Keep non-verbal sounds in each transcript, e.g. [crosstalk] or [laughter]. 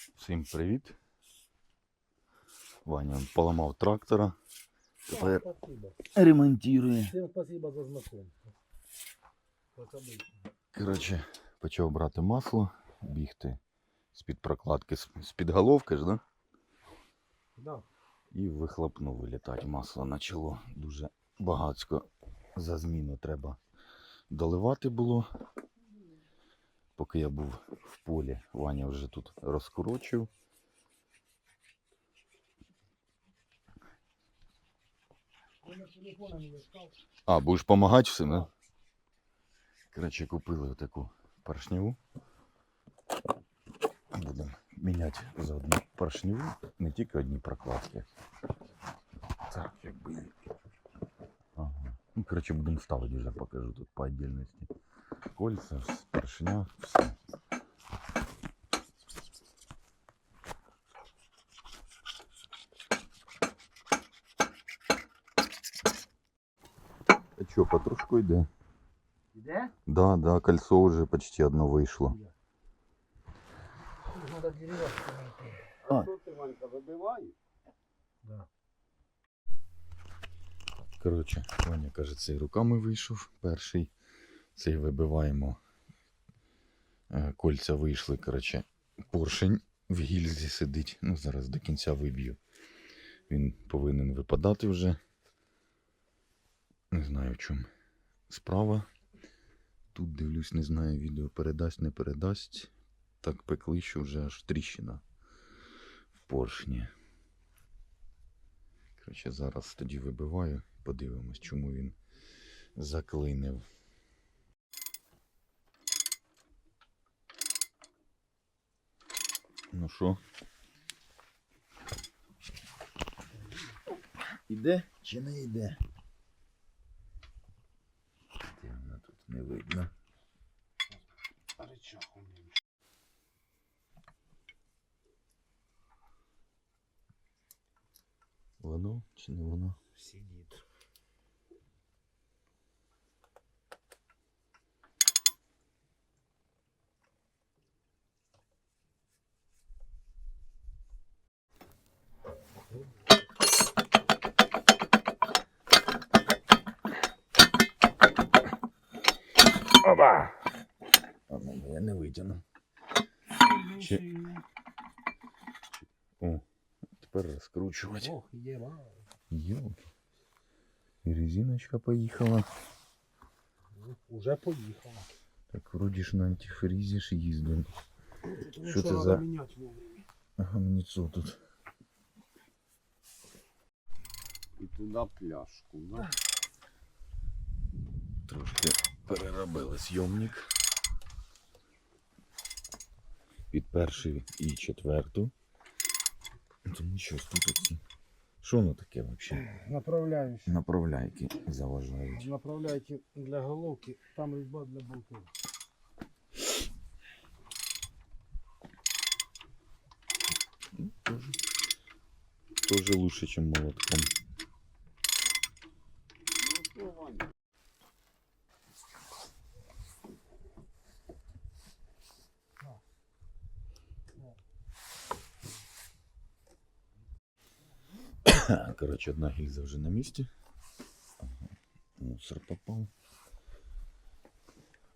Всім привіт. Ваня поламав трактора. Тепер ремонтує. Всем спасибо за знакомство. Коротше, почав брати масло, бігти з-під прокладки, з-під головки ж, да? Да. І в вихлопну вилітати. Масло почало дуже багацько за зміну треба доливати було. Поки я був в полі, Ваня вже тут розкорочив. А, будеш допомагати всім, да? Коротше, купили таку поршневу. Будемо міняти за одну поршневу, не тільки одні прокладки. Так, якби. Ага. Ну, коротше, будемо ставити вже покажу тут по отдельності. Кольця, поршня, все. А що, потрошку йде? Где? Да, да, кольцо уже почти одно вышло. Надо деревяшку найти. А. Що ти, Ванька, вибиваєш? Да. Коротше, Ваня каже, цей руками вийшов. Перший. Цей вибиваємо. Е, Кольця вийшли, коротше, поршень в гільзі сидить. Ну, зараз до кінця виб'ю. Він повинен випадати вже. Не знаю в чому. Справа. Тут дивлюсь, не знаю, відео передасть, не передасть. Так пекли, що вже аж тріщина в поршні. Коротше, зараз тоді вибиваю, подивимось, чому він заклинив. Ну що? Іде чи не йде? Де вона тут не видно. Воно чи не воно? Сидить. Оба! А ну, я не витягну. Чи- О, тепер розкручувати. Ох, еба. Йолки. І резиночка поїхала. Ну, Уже поїхала. Так, вроді ж на антифрізі ж їздив. Тому Що це надо за- міняти вовремя. Гамніцо тут. І туди пляшку. На. Трошки переробили зйомник. Під перший і четверту. Тому що тут оці. Що воно таке взагалі? Направляюсь. Направляйки заважають. Направляйте для головки, там різьба для болтів. Ну, тоже, тоже лучше, чем молотком. Короче, одна гільза вже на місці. Ага. Мусор попав.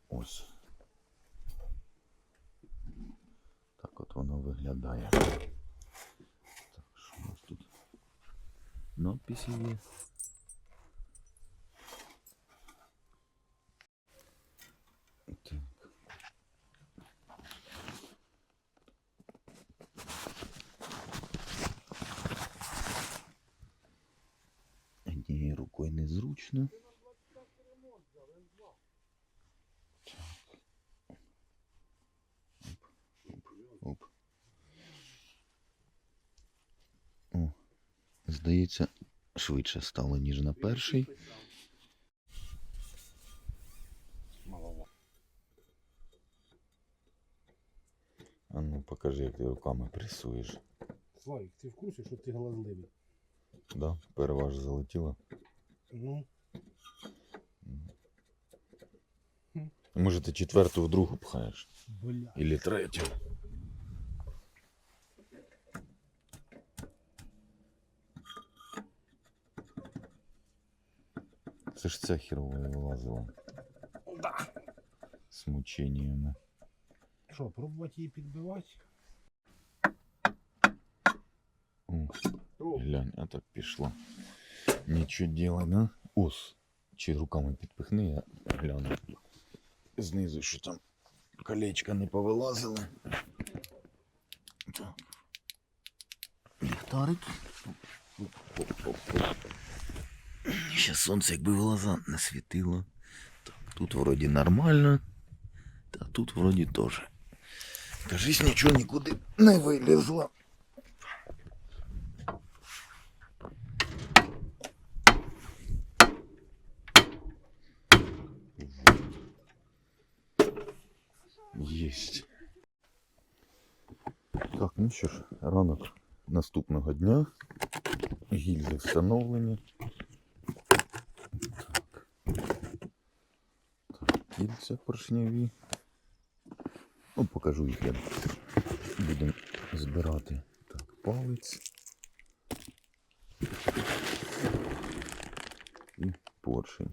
Ось. Так от воно виглядає. Так, що у нас тут? Надписи є. Так. Однією незручно. Оп. О, здається, швидше стало, ніж на перший. Малова. А ну покажи, як ти руками пресуєш. Славік, ти в курсі, що ти глазливий? Да? Переваж залетіла ну. Може ти четверту в другу пхаєш. Бля. Или третю. Це ж ця херовая вилазила. Да. З мученнями. Що, пробувати її підбивати? О, Глянь, а так пішло. Нічого діла, да? Ос. Чи руками підпихни, я гляну. Знизу, що там колечка не повилазили. Так. Ліхтарик. Ще сонце якби в глаза не світило. Так, тут вроді нормально. Та тут вроді теж. Кажись, нічого нікуди не вилізло. Єсть. Так, ну що ж, ранок наступного дня. Гільзи встановлені. Так. Так, кільця поршневі. Ну, покажу їх, як будемо збирати. Так, палець. І поршень.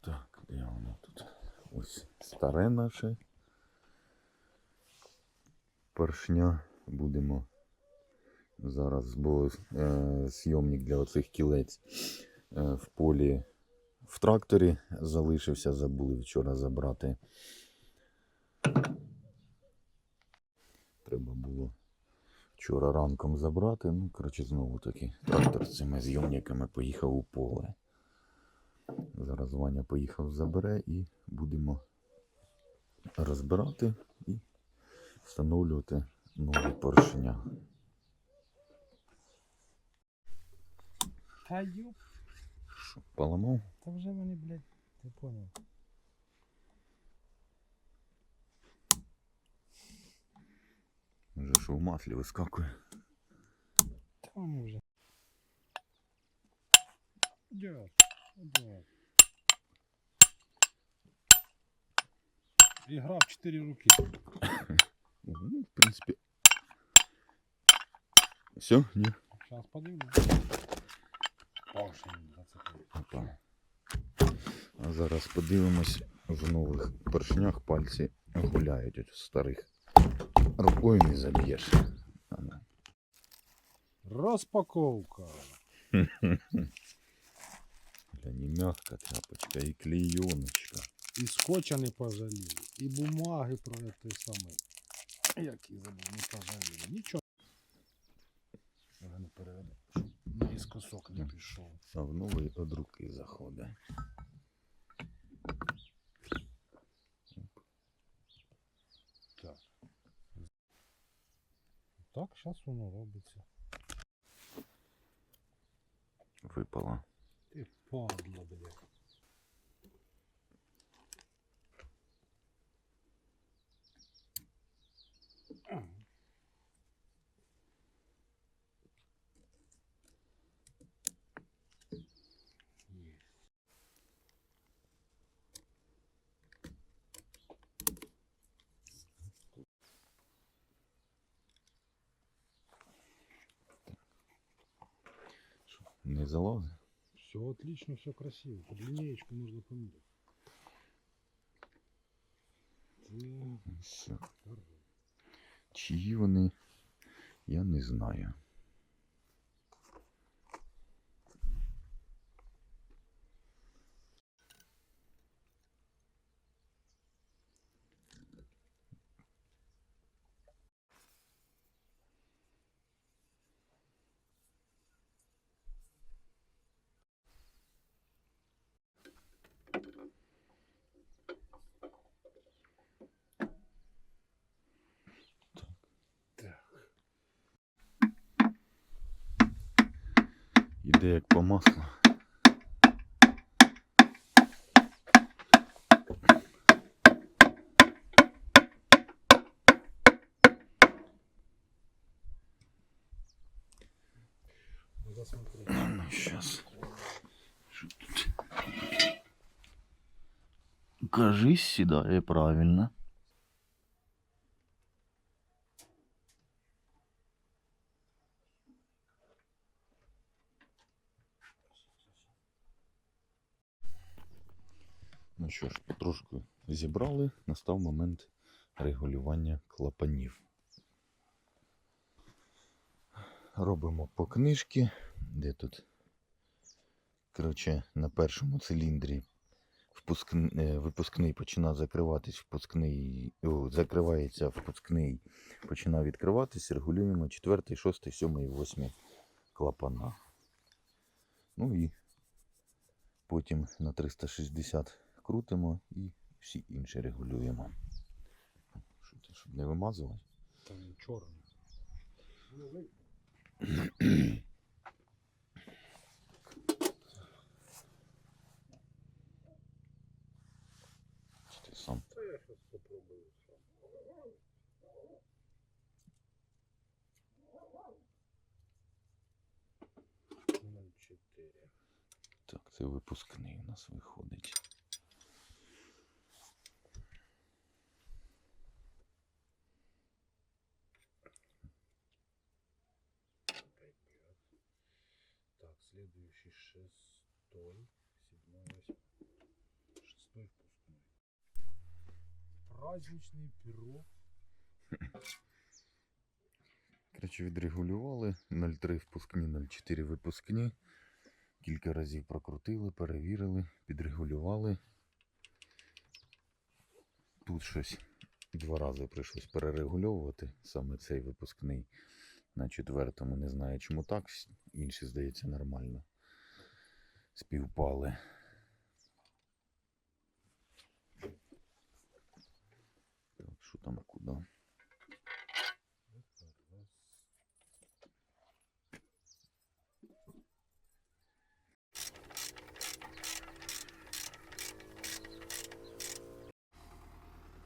Так, де воно тут? Ось старе наше. Поршня будемо зараз, бо е, зйомник для оцих кілець е, в полі в тракторі залишився, забули вчора забрати. Треба було вчора ранком забрати. Ну, коротше, знову таки трактор з цими зйомниками поїхав у поле. Зараз Ваня поїхав, забере і будемо розбирати і встановлювати нові поршня. Та юп, Що, поламав? та вже вони, блядь, ти поняв. Вже що в маслі вискакує. Та вони вже. Дядь, дядь. Ігра [coughs] в 4 руки. Ну, в принципі. Все? Ні. Зараз подивимось. Поршень зацепив. Опа. А зараз подивимось в нових поршнях пальці гуляють от в старих. Рукою не заб'єш. А, ну. Розпаковка. Бля, не мягка тряпочка і клейоночка. І скотча не пожаліли, і бумаги про те саме. Як і забув, не пожаліли. Нічого. Вже не переведе. щоб Наіскосок не пішов. А в новий од руки заходить. Так. Так, зараз воно робиться. Випала. Ти падла, бля. Не залазить? Все отлично, все красиво. Под линеечку можно померить. Так, Все. Чиї вони, я не знаю. Іде як по маслу. Ну, сейчас. Кажись, сідає правильно. Ну що ж, потрошку зібрали, настав момент регулювання клапанів. Робимо по книжці, де тут, коротше, на першому циліндрі впускн... е, випускний починає закриватись, впускний, о, закривається впускний, починає відкриватись, регулюємо 4, 6, 7 і 8 клапана. Ну і потім на 360 крутимо і всі інші регулюємо. Що це, щоб не вимазувати? Там чорний. Чи ти сам? Та я щось попробую сам. Так, це випускний у нас виходить. Праздничный пирог. Коротше, відрегулювали 0,3 впускні, 0,4 випускні. Кілька разів прокрутили, перевірили, підрегулювали. Тут щось два рази прийшлось перерегульовувати, саме цей випускний на четвертому. Не знаю чому так, інші, здається, нормально. Співпали. Що там куди?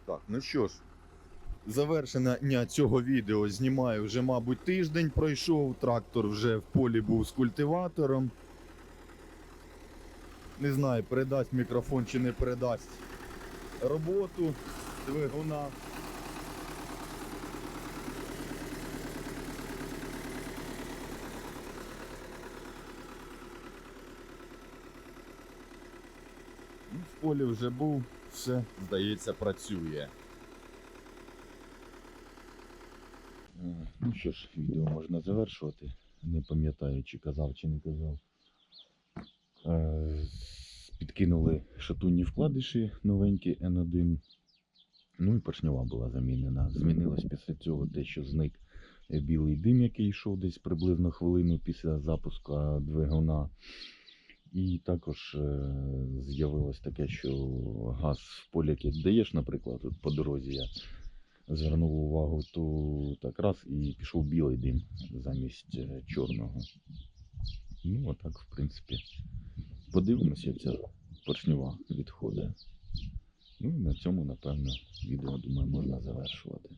Так, ну що ж, завершення цього відео знімаю вже, мабуть, тиждень пройшов. Трактор вже в полі був з культиватором. Не знаю, передасть мікрофон чи не передасть роботу двигуна. Ну, В полі вже був, все, здається, працює. Е, Ну що ж, відео можна завершувати. Не пам'ятаю, чи казав, чи не казав. Е, Підкинули шатунні вкладиші новенькі N1. Ну і поршнева була замінена. Змінилось після цього те, що зник е, білий дим, який йшов десь приблизно хвилину після запуску двигуна. І також е, з'явилось таке, що газ в полі, який даєш, наприклад, по дорозі я звернув увагу, то так раз і пішов білий дим замість е, чорного. Ну, а так, в принципі, подивимося, як ця поршнева відходить. Ну і на цьому, напевно, відео, думаю, можна завершувати.